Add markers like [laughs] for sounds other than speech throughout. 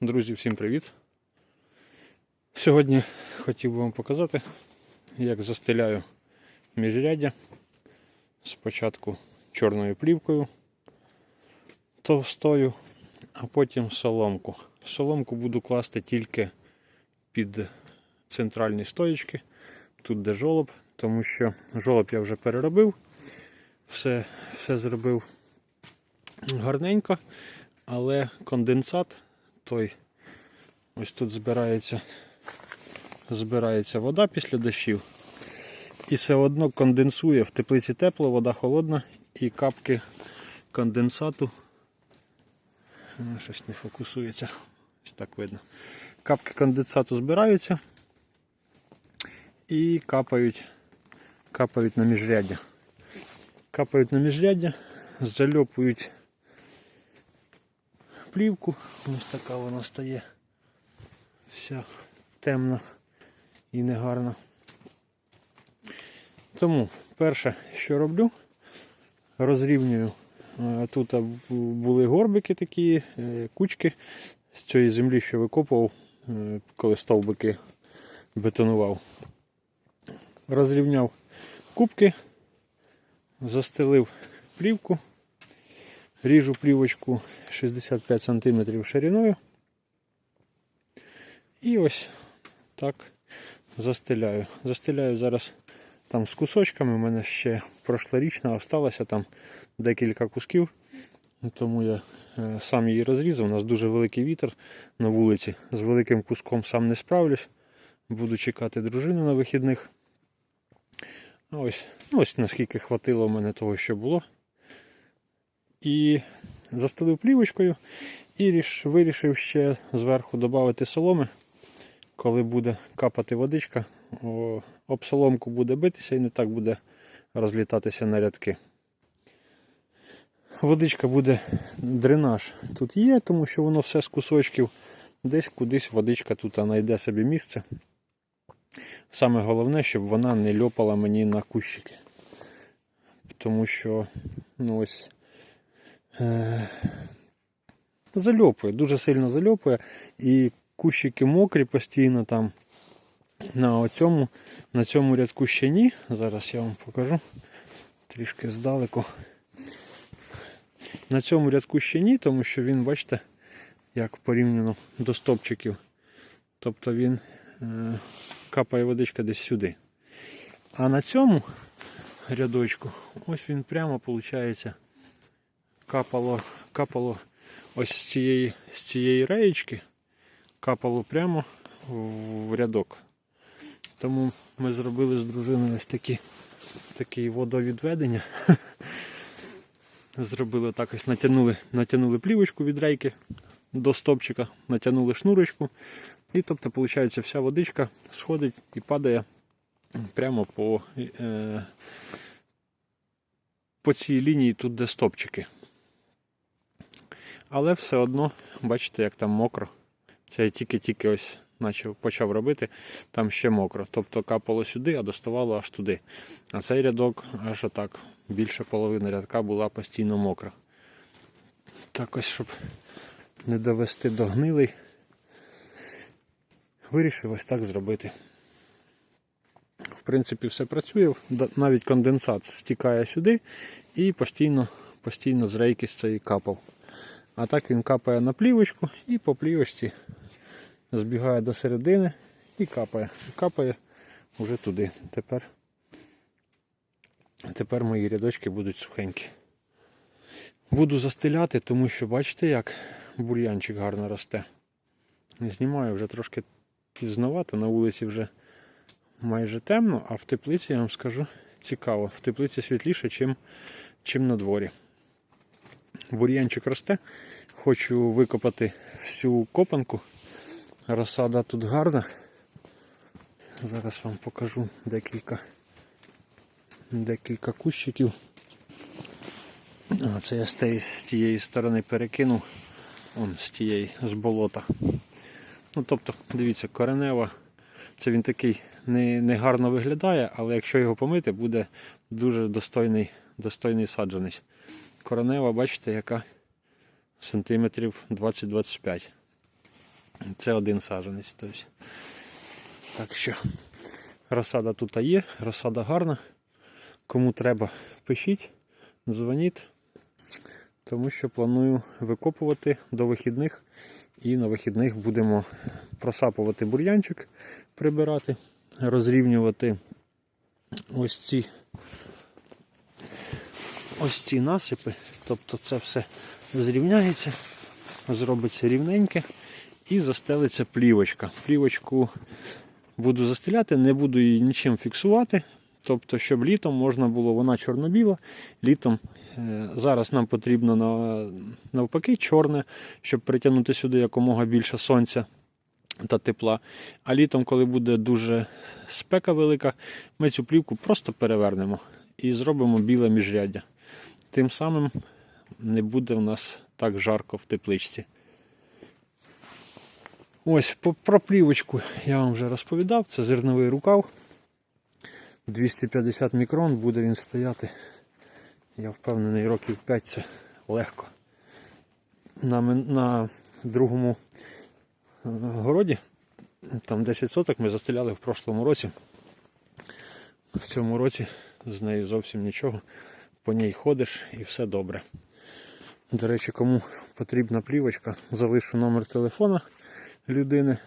Друзі, всім привіт! Сьогодні хотів би вам показати, як застеляю міжряддя. Спочатку чорною плівкою товстою, а потім соломку. Соломку буду класти тільки під центральні стоїчки, тут де жолоб, тому що жолоб я вже переробив, все, все зробив гарненько, але конденсат той ось тут збирається, збирається вода після дощів. І все одно конденсує в теплиці тепло, вода холодна і капки конденсату. Щось не фокусується. Ось так видно. Капки конденсату збираються і капають, капають на міжряддя. Капають на міжряддя, зальопують плівку. Ось така вона стає. Вся темна і негарна. Тому перше, що роблю, розрівнюю. Е, Тут були горбики такі, е, кучки з цієї землі, що викопував, е, коли стовбики бетонував. Розрівняв кубки, застелив плівку, ріжу плівочку 65 см шириною. І ось так застеляю. Застеляю зараз там з кусочками. У мене ще прошлорічна осталося там декілька кусків. Тому я е, сам її розрізав. У нас дуже великий вітер на вулиці. З великим куском сам не справлюсь. Буду чекати дружину на вихідних. Ось, ну ось наскільки хватило в мене того, що було. І застелив плівочкою і вирішив ще зверху додати соломи. Коли буде капати водичка, об соломку буде битися і не так буде розлітатися на рядки. Водичка буде дренаж тут є, тому що воно все з кусочків. Десь кудись водичка тут знайде собі місце. Саме головне, щоб вона не льопала мені на кущики. Тому що ну ось зальопує, дуже сильно зальопує. І кущики мокрі постійно там. На оцьому, на цьому рядку ще ні. Зараз я вам покажу трішки здалеку. На цьому рядку ще ні, тому що він, бачите, як порівняно до стопчиків. Тобто він е, капає водичка десь сюди. А на цьому рядочку, ось він прямо, виходить, капало, капало ось з цієї, з цієї реєчки, капало прямо в рядок. Тому ми зробили з дружиною ось такі, такі водовідведення. [laughs] Зробили так ось, натягнули, натягнули плівочку від рейки до стопчика, натягнули шнурочку. І тобто, виходить, вся водичка сходить і падає прямо по, е, по цій лінії, тут де стопчики. Але все одно, бачите, як там мокро. Це я тільки-тільки ось почав, почав робити, там ще мокро. Тобто капало сюди, а доставало аж туди. А цей рядок аж отак. Більше половини рядка була постійно мокра. Так ось, щоб не довести до гнилий, вирішив ось так зробити. В принципі, все працює, навіть конденсат стікає сюди і постійно, постійно з рейки з цієї капав. А так він капає на плівочку і по плівочці збігає до середини і капає. Капає вже туди. Тепер тепер мої рядочки будуть сухенькі. Буду застеляти, тому що бачите, як бур'янчик гарно росте. Знімаю вже трошки пізновато, на вулиці вже майже темно, а в теплиці я вам скажу цікаво. В теплиці світліше, чим, чим на дворі. Бур'янчик росте. Хочу викопати всю копанку. Розсада тут гарна. Зараз вам покажу декілька декілька кущиків. А, це я з тієї, сторони перекинув, он з тієї, з болота. Ну, тобто, дивіться, коренева, це він такий не, не гарно виглядає, але якщо його помити, буде дуже достойний достойний саджанець. Коренева, бачите, яка сантиметрів 20-25. Це один саджанець. Тобто. Так що розсада тут є, розсада гарна. Кому треба, пишіть, дзвоніть, тому що планую викопувати до вихідних. І на вихідних будемо просапувати бур'янчик, прибирати, розрівнювати ось ці ось ці насипи. Тобто це все зрівняється, зробиться рівненьке і застелиться плівочка. Плівочку буду застеляти, не буду її нічим фіксувати. Тобто, щоб літом можна було, вона чорно-біла, літом е, зараз нам потрібно навпаки чорне, щоб притягнути сюди якомога більше сонця та тепла. А літом, коли буде дуже спека велика, ми цю плівку просто перевернемо і зробимо біле міжряддя. Тим самим не буде в нас так жарко в тепличці. Ось про плівочку я вам вже розповідав. Це зерновий рукав. 250 мікрон буде він стояти. Я впевнений, років 5 це легко. На, на другому е, городі, там 10 соток ми застеляли в прошлому році. В цьому році з нею зовсім нічого. По ній ходиш і все добре. До речі, кому потрібна плівочка, залишу номер телефона людини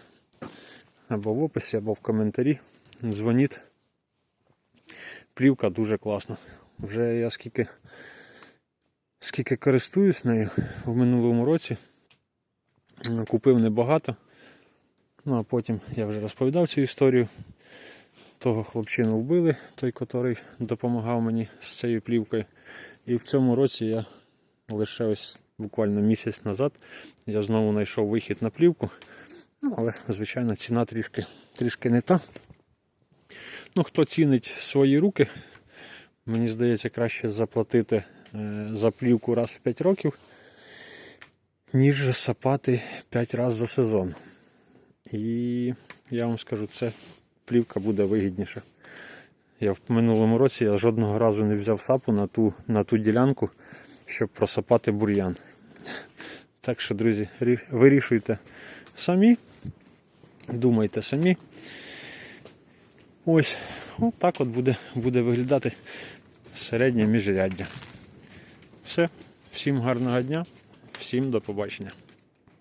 або в описі, або в коментарі. Дзвоніть. Плівка дуже класна. Вже я скільки, скільки користуюсь нею в минулому році. Купив небагато. Ну а потім я вже розповідав цю історію. Того хлопчину вбили, той, який допомагав мені з цією плівкою. І в цьому році я лише ось буквально місяць назад я знову знайшов вихід на плівку. Ну, але, звичайно, ціна трішки, трішки не та. Ну, хто цінить свої руки, мені здається, краще заплатити е, за плівку раз в 5 років, ніж сапати 5 разів за сезон. І я вам скажу, це плівка буде вигідніша. Я в минулому році я жодного разу не взяв сапу на ту, на ту ділянку, щоб просапати бур'ян. Так що, друзі, вирішуйте самі, думайте самі. Ось, от так от буде, буде виглядати середнє міжряддя. Все, всім гарного дня, всім до побачення.